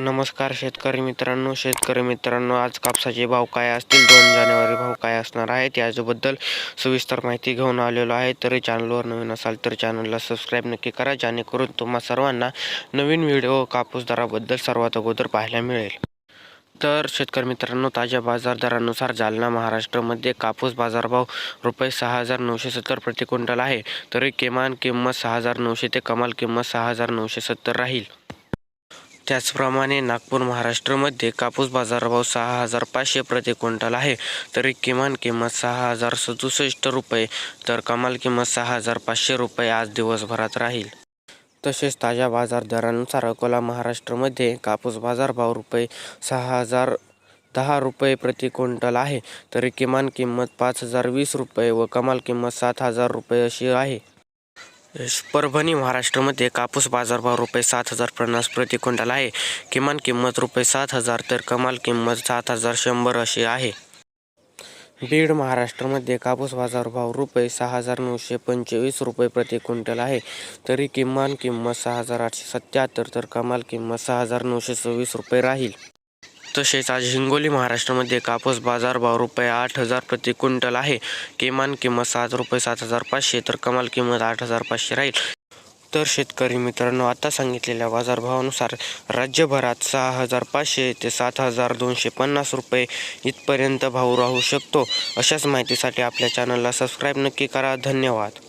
नमस्कार शेतकरी मित्रांनो शेतकरी मित्रांनो आज कापसाचे भाव काय असतील? दोन जानेवारी भाव काय असणार आहेत? याच्याबद्दल सविस्तर माहिती घेऊन आलेलो आहे. तरी चॅनलवर नवीन असाल तर चॅनलला सबस्क्राईब नक्की करा जेणेकरून तुम्हा सर्वांना नवीन व्हिडिओ कापूस दराबद्दल सर्वात अगोदर पाहायला मिळेल. तर शेतकरी मित्रांनो ताज्या बाजार दरानुसार जालना महाराष्ट्रामध्ये कापूस बाजारभाव रुपये सहा हजार नऊशे सत्तर प्रति क्विंटल आहे. तरी किमान किंमत सहा हजार नऊशे ते कमाल किंमत सहा हजार नऊशे सत्तर राहील. त्याचप्रमाणे नागपूर महाराष्ट्रामध्ये कापूस बाजारभाव सहा हजार पाचशे प्रति क्विंटल आहे. तरी किमान किंमत सहा हजार सदुसष्ट रुपये तर कमाल किंमत सहा हजार पाचशे रुपये आज दिवसभरात राहील. तसेच ताज्या बाजार दरानुसार अकोला महाराष्ट्रमध्ये कापूस बाजारभाव रुपये सहा हजार दहा रुपये प्रति क्विंटल आहे. तरी किमान किंमत पाच हजार वीस रुपये व कमाल किंमत सात हजार रुपये अशी आहे. परभणी महाराष्ट्रामध्ये कापूस बाजारभाव रुपये सात हजार पन्नास प्रति क्विंटल आहे. किमान किंमत रुपये सात हजार तर कमाल किंमत सात हजार शंभर अशी आहे. बीड महाराष्ट्रामध्ये कापूस बाजारभाव रुपये सहा हजार नऊशे पंचवीस रुपये प्रति क्विंटल आहे. तरी किमान किंमत सहा हजार आठशे सत्याहत्तर तर कमाल किंमत सहा हजार नऊशे सव्वीस रुपये राहील. तसेच आज हिंगोली महाराष्ट्रामध्ये कापूस बाजारभाव रुपये आठ हजार प्रति क्विंटल आहे. किमान किंमत सात रुपये सात हजार पाचशे तर कमाल किंमत आठ हजार पाचशे राहील. तर शेतकरी मित्रांनो आता सांगितलेल्या बाजारभावानुसार राज्यभरात सहा हजार पाचशे ते सात हजार दोनशे पन्नास रुपये इथपर्यंत भाव राहू शकतो. अशाच माहितीसाठी आपल्या चॅनलला सबस्क्राईब नक्की करा. धन्यवाद.